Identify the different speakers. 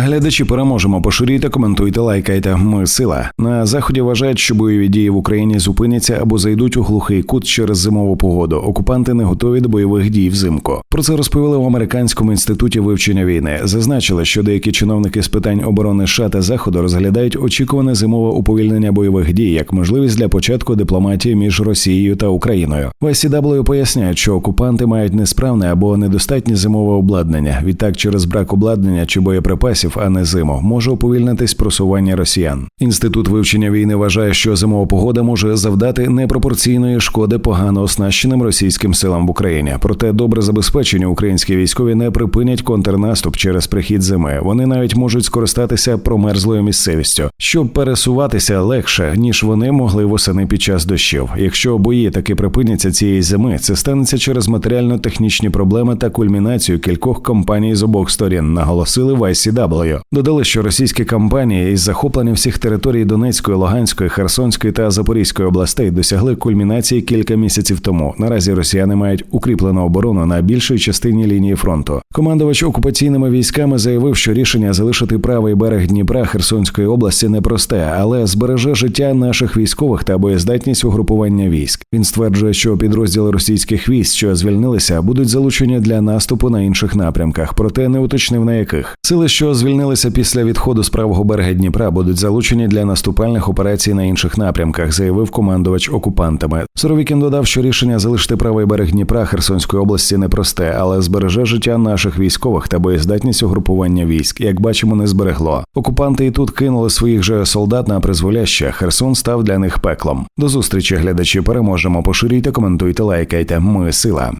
Speaker 1: Глядачі переможемо. Поширюйте, коментуйте, лайкайте. Ми сила. На заході вважають, що бойові дії в Україні зупиняться або зайдуть у глухий кут через зимову погоду. Окупанти не готові до бойових дій взимку. Про це розповіли в американському інституті вивчення війни. Зазначили, що деякі чиновники з питань оборони США та заходу розглядають очікуване зимове уповільнення бойових дій як можливість для початку дипломатії між Росією та Україною. В поясняють, що окупанти мають несправне або недостатнє зимове обладнання. Відтак, через брак обладнання чи боєприпасів, а не зиму, може уповільнитись просування росіян. Інститут вивчення війни вважає, що зимова погода може завдати непропорційної шкоди погано оснащеним російським силам в Україні. Проте добре забезпечені українські військові не припинять контрнаступ через прихід зими. Вони навіть можуть скористатися промерзлою місцевістю, щоб пересуватися легше ніж вони могли восени під час дощів. Якщо бої таки припиняться цієї зими, це станеться через матеріально-технічні проблеми та кульмінацію кількох компаній з обох сторін, наголосили в ICW. Додали, що російські компанії із захоплення всіх територій Донецької, Луганської, Херсонської та Запорізької областей досягли кульмінації кілька місяців тому. Наразі росіяни мають укріплену оборону на більшій частині лінії фронту. Командувач окупаційними військами заявив, що рішення залишити правий берег Дніпра Херсонської області непросте, але збереже життя наших військових та боєздатність угрупування військ. Він стверджує, що підрозділи російських військ, що звільнилися, будуть залучені для наступу на інших напрямках, проте не уточнив на яких сили, що звільнилися після відходу з правого берега Дніпра, будуть залучені для наступальних операцій на інших напрямках, заявив командувач окупантами. Суровікін додав, що рішення залишити правий берег Дніпра Херсонської області непросте, але збереже життя наших військових та боєздатність угрупування військ. Як бачимо, не зберегло. Окупанти і тут кинули своїх же солдат на призволяще. Херсон став для них пеклом. До зустрічі, глядачі. Переможемо. Поширюйте, коментуйте, лайкайте. Ми сила.